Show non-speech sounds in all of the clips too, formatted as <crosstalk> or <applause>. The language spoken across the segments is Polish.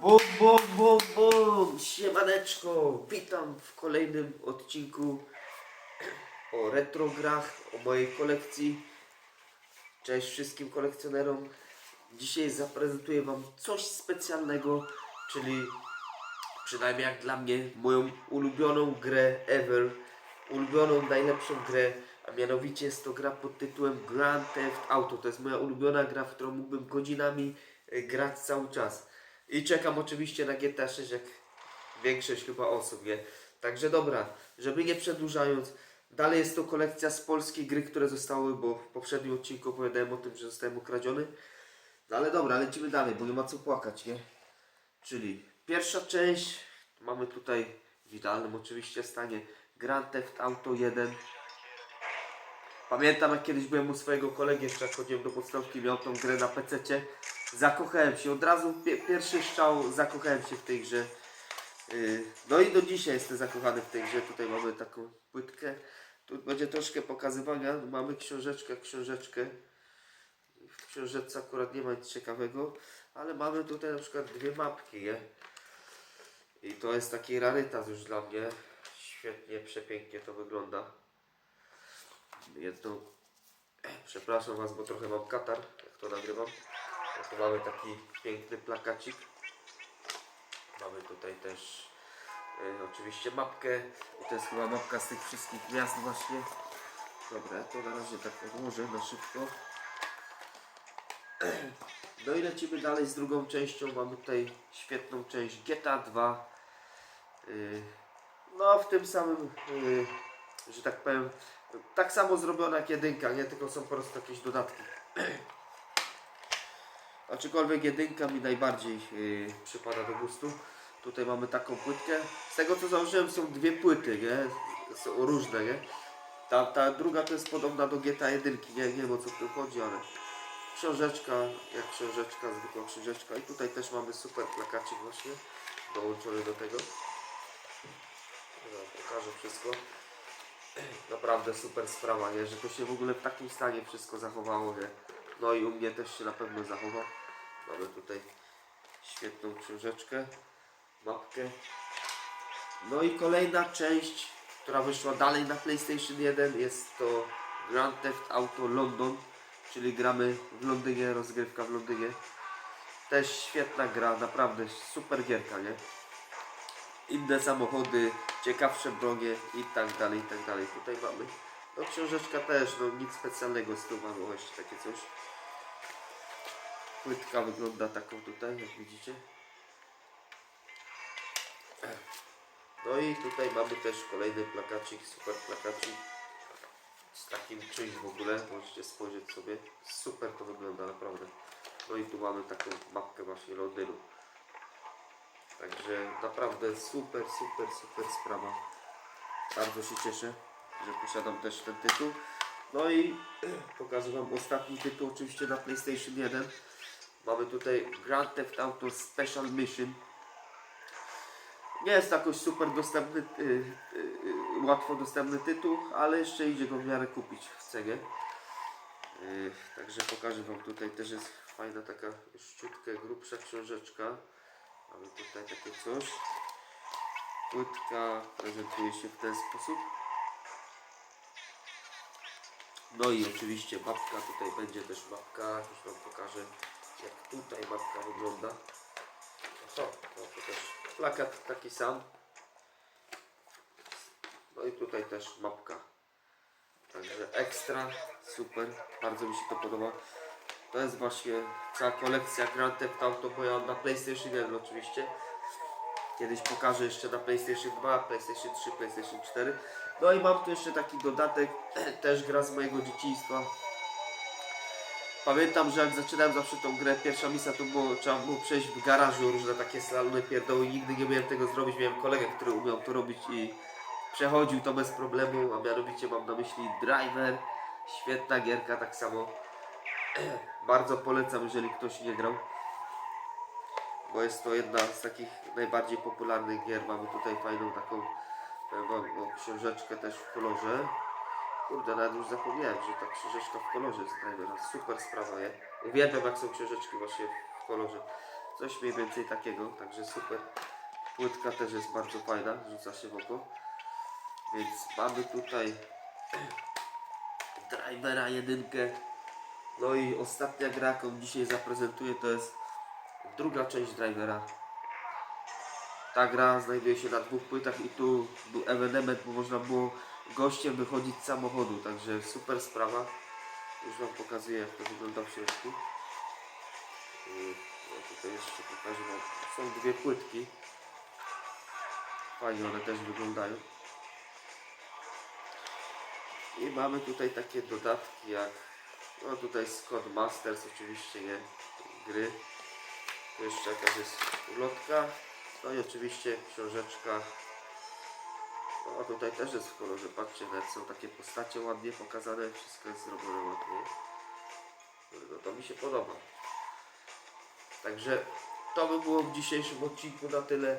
Bum, bum, bum, bum! Siemaneczko! Witam w kolejnym odcinku o retrograch, o mojej kolekcji. Cześć wszystkim kolekcjonerom. Dzisiaj zaprezentuję Wam coś specjalnego, czyli przynajmniej jak dla mnie, moją ulubioną grę ever, ulubioną, najlepszą grę, a mianowicie jest to gra pod tytułem Grand Theft Auto. To jest moja ulubiona gra, w którą mógłbym godzinami e, grać cały czas. I czekam oczywiście na GTA 6, jak większość chyba osób, nie? Także dobra, żeby nie przedłużając, dalej jest to kolekcja z polskiej gry, które zostały, bo w poprzednim odcinku opowiadałem o tym, że zostałem ukradziony. No ale dobra, lecimy dalej, bo nie ma co płakać, nie? Czyli pierwsza część, mamy tutaj w idealnym oczywiście stanie Grand Theft Auto 1. Pamiętam jak kiedyś byłem u swojego kolegi, jeszcze jak chodziłem do podstawki, miał tą grę na PC-cie. Zakochałem się, od razu pie- pierwszy strzał zakochałem się w tej grze. Yy, No i do dzisiaj jestem zakochany w tej grze. Tutaj mamy taką płytkę. Tu będzie troszkę pokazywania. Mamy książeczkę, książeczkę. W książeczce akurat nie ma nic ciekawego, ale mamy tutaj na przykład dwie mapki, nie? I to jest taki rarytas już dla mnie. Świetnie, przepięknie to wygląda. Jedną, przepraszam Was, bo trochę mam katar, jak to nagrywam. Tu mamy taki piękny plakacik. Mamy tutaj też y, oczywiście mapkę. I to jest chyba mapka z tych wszystkich gwiazd właśnie. Dobra, to na razie tak odłożę na szybko. <clears throat> No i lecimy dalej z drugą częścią. Mamy tutaj świetną część GTA 2. Y, No w tym samym, y, że tak powiem, tak samo zrobiona jak jedynka, nie tylko są po prostu jakieś dodatki. <clears throat> Aczkolwiek jedynka mi najbardziej yy, przypada do gustu. Tutaj mamy taką płytkę. Z tego co założyłem są dwie płyty, nie? Są różne, nie? Ta, ta druga to jest podobna do GTA 1, nie, nie wiem o co tu chodzi, ale książeczka, jak książeczka, zwykła książeczka. I tutaj też mamy super plakacik właśnie dołączony do tego. No, pokażę wszystko. Naprawdę super sprawa, nie? Że to się w ogóle w takim stanie wszystko zachowało, nie? No i u mnie też się na pewno zachowa. Mamy tutaj świetną książeczkę, mapkę. No i kolejna część, która wyszła dalej na PlayStation 1 jest to Grand Theft Auto London, czyli gramy w Londynie, rozgrywka w Londynie. Też świetna gra, naprawdę super gierka, nie? inne samochody, ciekawsze bronie i tak dalej, i tak dalej. Tutaj mamy, no książeczka też, no nic specjalnego z tym mamy właśnie takie coś. Płytka wygląda taką tutaj, jak widzicie. No i tutaj mamy też kolejny plakacik, super plakacik. Z takim czymś w ogóle, możecie spojrzeć sobie. Super to wygląda, naprawdę. No i tu mamy taką mapkę właśnie Londynu. Także naprawdę super, super, super sprawa. Bardzo się cieszę, że posiadam też ten tytuł. No i <clears throat> pokażę Wam ostatni tytuł, oczywiście na PlayStation 1. Mamy tutaj Grand Theft Auto Special Mission. Nie jest jakoś super dostępny, y, y, y, łatwo dostępny tytuł, ale jeszcze idzie go w miarę kupić w cenie. Y, Także pokażę Wam tutaj też jest fajna taka szciutka, grubsza książeczka. Mamy tutaj takie coś. Płytka prezentuje się w ten sposób. No i oczywiście mapka, tutaj będzie też mapka, już Wam pokażę jak tutaj mapka wygląda. O, no to też plakat taki sam. No i tutaj też mapka. Także ekstra, super, bardzo mi się to podoba. To jest właśnie cała kolekcja Grand Theft Auto, bo ja na PlayStation 1 oczywiście. Kiedyś pokażę jeszcze na PlayStation 2, PlayStation 3, PlayStation 4. No i mam tu jeszcze taki dodatek, <clears throat> też gra z mojego dzieciństwa. Pamiętam, że jak zaczynałem zawsze tą grę, pierwsza misja to było, trzeba było przejść w garażu różne takie slalony pierdoły. Nigdy nie umiałem tego zrobić, miałem kolegę, który umiał to robić i przechodził to bez problemu, a mianowicie mam na myśli Driver. Świetna gierka, tak samo. <clears throat> Bardzo polecam, jeżeli ktoś nie grał. Bo jest to jedna z takich najbardziej popularnych gier. Mamy tutaj fajną taką o, książeczkę też w kolorze. Kurde, nawet już zapomniałem, że ta książeczka w kolorze jest Drivera. Super sprawa, nie? Uwielbiam jak są książeczki właśnie w kolorze. Coś mniej więcej takiego, także super. Płytka też jest bardzo fajna, rzuca się w oko. Więc mamy tutaj <clears throat> drivera jedynkę. No i ostatnia gra, jaką dzisiaj zaprezentuję, to jest druga część drivera. Ta gra znajduje się na dwóch płytach i tu był ewenement, bo można było gościem wychodzić z samochodu, także super sprawa. Już Wam pokazuję jak to wygląda w środku. Yy, No tutaj jeszcze pokażę Wam. Są dwie płytki. Fajnie one też wyglądają. I mamy tutaj takie dodatki jak no tutaj Scott Masters oczywiście nie gry. Tu jeszcze jakaś jest ulotka. No i oczywiście książeczka. A tutaj też jest w kolorze. Patrzcie, nawet są takie postacie ładnie pokazane. Wszystko jest zrobione ładnie. No to mi się podoba. Także to by było w dzisiejszym odcinku na tyle.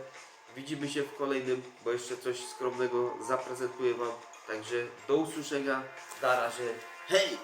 Widzimy się w kolejnym, bo jeszcze coś skromnego zaprezentuję Wam. Także do usłyszenia. Na razie. Hej!